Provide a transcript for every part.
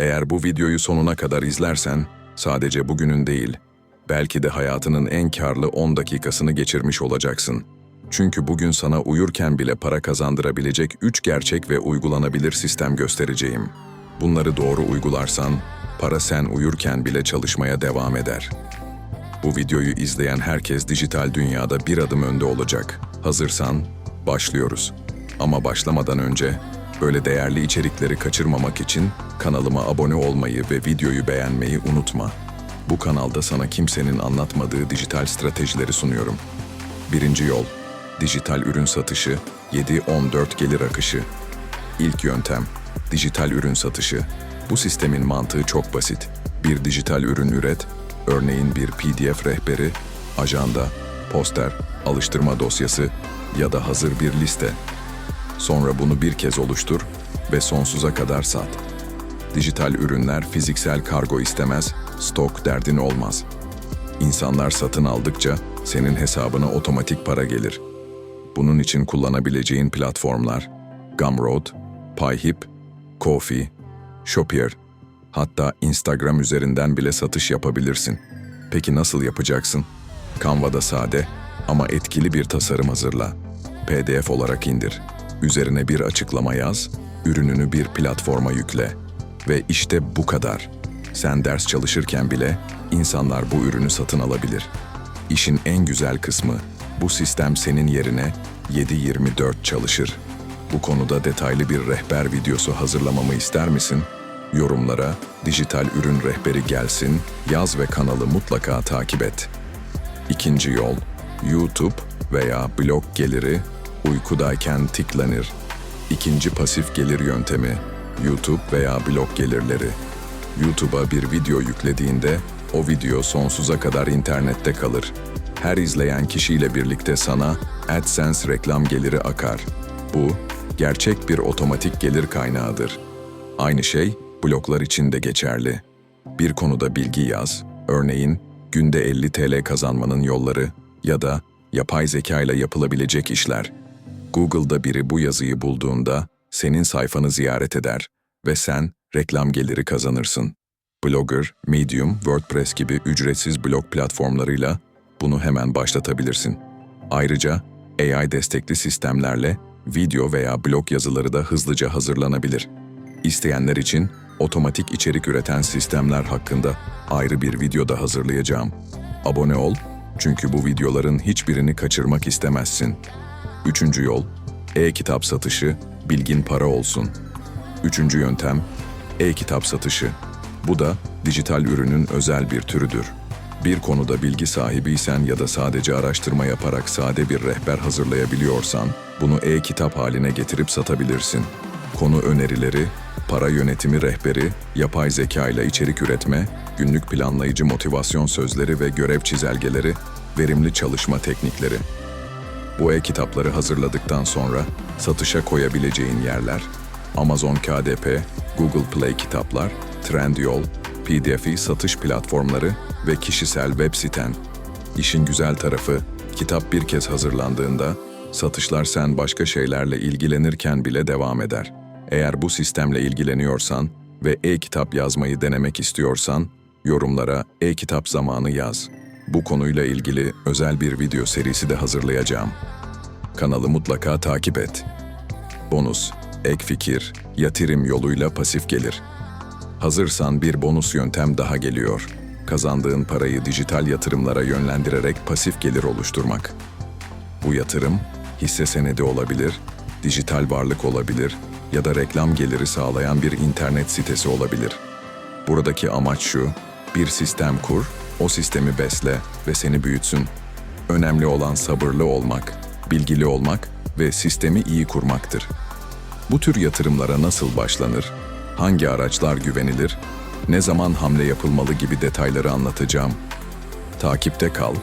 Eğer bu videoyu sonuna kadar izlersen, sadece bugünün değil, belki de hayatının en karlı 10 dakikasını geçirmiş olacaksın. Çünkü bugün sana uyurken bile para kazandırabilecek 3 gerçek ve uygulanabilir sistem göstereceğim. Bunları doğru uygularsan, para sen uyurken bile çalışmaya devam eder. Bu videoyu izleyen herkes dijital dünyada bir adım önde olacak. Hazırsan başlıyoruz. Ama başlamadan önce böyle değerli içerikleri kaçırmamak için kanalıma abone olmayı ve videoyu beğenmeyi unutma. Bu kanalda sana kimsenin anlatmadığı dijital stratejileri sunuyorum. Birinci yol, dijital ürün satışı, 7-14 gelir akışı. İlk yöntem, dijital ürün satışı. Bu sistemin mantığı çok basit. Bir dijital ürün üret, örneğin bir PDF rehberi, ajanda, poster, alıştırma dosyası ya da hazır bir liste. Sonra bunu bir kez oluştur ve sonsuza kadar sat. Dijital ürünler fiziksel kargo istemez, stok derdin olmaz. İnsanlar satın aldıkça senin hesabına otomatik para gelir. Bunun için kullanabileceğin platformlar Gumroad, Payhip, Ko-fi, Shopier, hatta Instagram üzerinden bile satış yapabilirsin. Peki nasıl yapacaksın? Canva'da sade ama etkili bir tasarım hazırla. PDF olarak indir. Üzerine bir açıklama yaz, ürününü bir platforma yükle. Ve işte bu kadar. Sen ders çalışırken bile insanlar bu ürünü satın alabilir. İşin en güzel kısmı, bu sistem senin yerine 7-24 çalışır. Bu konuda detaylı bir rehber videosu hazırlamamı ister misin? Yorumlara dijital ürün rehberi gelsin, yaz ve kanalı mutlaka takip et. İkinci yol, YouTube veya blog geliri uykudayken tıklanır. İkinci pasif gelir yöntemi, YouTube veya blog gelirleri. YouTube'a bir video yüklediğinde o video sonsuza kadar internette kalır. Her izleyen kişiyle birlikte sana AdSense reklam geliri akar. Bu, gerçek bir otomatik gelir kaynağıdır. Aynı şey bloglar için de geçerli. Bir konuda bilgi yaz, örneğin günde 50 TL kazanmanın yolları ya da yapay zeka ile yapılabilecek işler. Google'da biri bu yazıyı bulduğunda senin sayfanı ziyaret eder ve sen reklam geliri kazanırsın. Blogger, Medium, WordPress gibi ücretsiz blog platformlarıyla bunu hemen başlatabilirsin. Ayrıca AI destekli sistemlerle video veya blog yazıları da hızlıca hazırlanabilir. İsteyenler için otomatik içerik üreten sistemler hakkında ayrı bir video da hazırlayacağım. Abone ol çünkü bu videoların hiçbirini kaçırmak istemezsin. Üçüncü yol, e-kitap satışı, bilgin para olsun. Üçüncü yöntem, e-kitap satışı. Bu da dijital ürünün özel bir türüdür. Bir konuda bilgi sahibiysen ya da sadece araştırma yaparak sade bir rehber hazırlayabiliyorsan, bunu e-kitap haline getirip satabilirsin. Konu önerileri, para yönetimi rehberi, yapay zeka ile içerik üretme, günlük planlayıcı motivasyon sözleri ve görev çizelgeleri, verimli çalışma teknikleri. Bu e-kitapları hazırladıktan sonra satışa koyabileceğin yerler Amazon KDP, Google Play Kitaplar, Trendyol, PDF'i satış platformları ve kişisel web siten. İşin güzel tarafı, kitap bir kez hazırlandığında satışlar sen başka şeylerle ilgilenirken bile devam eder. Eğer bu sistemle ilgileniyorsan ve e-kitap yazmayı denemek istiyorsan, yorumlara e-kitap zamanı yaz. Bu konuyla ilgili özel bir video serisi de hazırlayacağım. Kanalı mutlaka takip et. Bonus, ek fikir, yatırım yoluyla pasif gelir. Hazırsan bir bonus yöntem daha geliyor. Kazandığın parayı dijital yatırımlara yönlendirerek pasif gelir oluşturmak. Bu yatırım hisse senedi olabilir, dijital varlık olabilir ya da reklam geliri sağlayan bir internet sitesi olabilir. Buradaki amaç şu, bir sistem kur, o sistemi besle ve seni büyütsün. Önemli olan sabırlı olmak, bilgili olmak ve sistemi iyi kurmaktır. Bu tür yatırımlara nasıl başlanır? Hangi araçlar güvenilir? Ne zaman hamle yapılmalı gibi detayları anlatacağım. Takipte kal.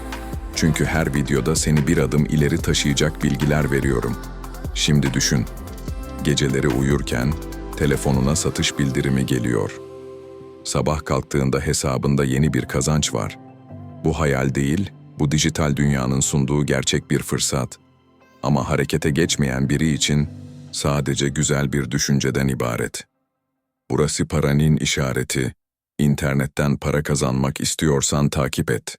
Çünkü her videoda seni bir adım ileri taşıyacak bilgiler veriyorum. Şimdi düşün. Geceleri uyurken telefonuna satış bildirimi geliyor. Sabah kalktığında hesabında yeni bir kazanç var. Bu hayal değil, bu dijital dünyanın sunduğu gerçek bir fırsat. Ama harekete geçmeyen biri için sadece güzel bir düşünceden ibaret. Burası paranın işareti. İnternetten para kazanmak istiyorsan takip et.